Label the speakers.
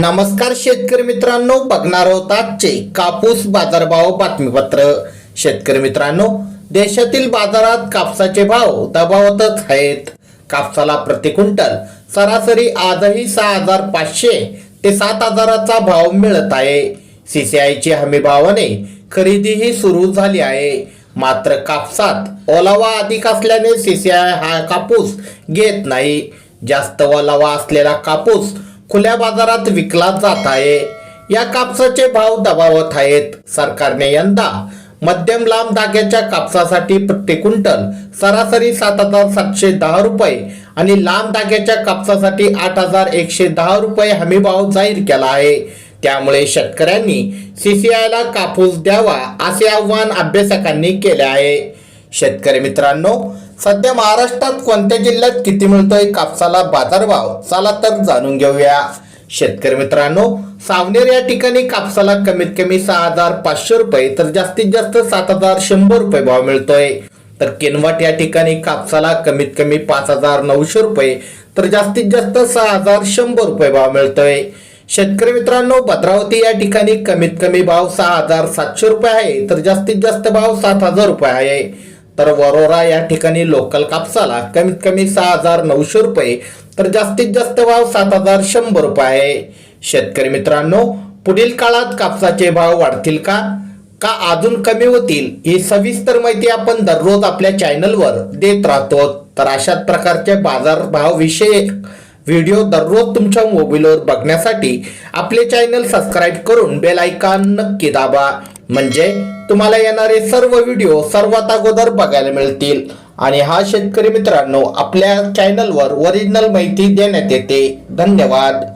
Speaker 1: नमस्कार शेतकरी मित्रांनो बघणार आहोत आजचे कापूस बाजारभाव बातमीपत्र. शेतकरी मित्रांनो देशातील बाजारात कापसाचे भाव दबावतच आहेत. कापसाला प्रति क्विंटल सरासरी आजही सहा हजार पाचशे ते सात हजाराचा भाव मिळत आहे. सीसीआयची हमी भावाने खरेदीही सुरू झाली आहे. मात्र कापसात ओलावा अधिक असल्याने सीसीआय हा कापूस घेत नाही. जास्त ओलावा असलेला कापूस खुल्या बाजारात विकला जात आहे. या कापसाचे भाव दबावत आहेत. सरकारने यंदा मध्यम लांब धाग्याच्या कापसासाठी प्रति क्विंटल सरासरी सात हजार सातशे दहा रुपये आणि लांब धाग्याच्या कापसासाठी आठ हजार एकशे दहा रुपये हमीभाव जाहीर केला आहे. त्यामुळे शेतकऱ्यांनी सीसीआयला कापूस द्यावा असे आव्हान अभ्यासकांनी केले आहे. शेतकरी मित्रांनो सध्या महाराष्ट्रात कोणत्या जिल्ह्यात किती मिळतोय कापसाला बाजारभाव? चला तर जाणून घेऊया. शेतकरी मित्रांनो सावनेर या ठिकाणी कापसाला कमीत कमी सहा हजार पाचशे रुपये तर जास्तीत जास्त सात हजार शंभर रुपये भाव मिळतोय. तर किनवट या ठिकाणी कापसाला कमीत कमी पाच हजार नऊशे रुपये तर जास्तीत जास्त सहा हजार शंभर रुपये भाव मिळतोय. शेतकरी मित्रांनो भद्रावती या ठिकाणी कमीत कमी भाव सहा हजार सातशे रुपये आहे तर जास्तीत जास्त भाव सात हजार रुपये आहे. तर वरोरा या ठिकाणी लोकल कापसाला कमीत कमी सहा हजार नऊशे रुपये तर जास्तीत जास्त भाव सात हजार शंभर रुपये आहे. शेतकरी मित्रांनो पुढील काळात कापसाचे भाव वाढतील का? का अजून कमी होतील? ही सविस्तर माहिती आपण दररोज आपल्या चॅनलवर देत राहतो. तर अशाच प्रकारचे बाजारभाव विषयक व्हिडिओ दररोज तुमच्या मोबाईलवर बघण्यासाठी आपले चॅनल सबस्क्राईब करून बेल आयकॉन नक्की दाबा. म्हणजे तुम्हाला येणारे सर्व व्हिडिओ सर्वात अगोदर बघायला मिळतील. आणि हा शेतकरी मित्रांनो आपल्या चॅनलवर ओरिजिनल माहिती देण्यात येते. धन्यवाद.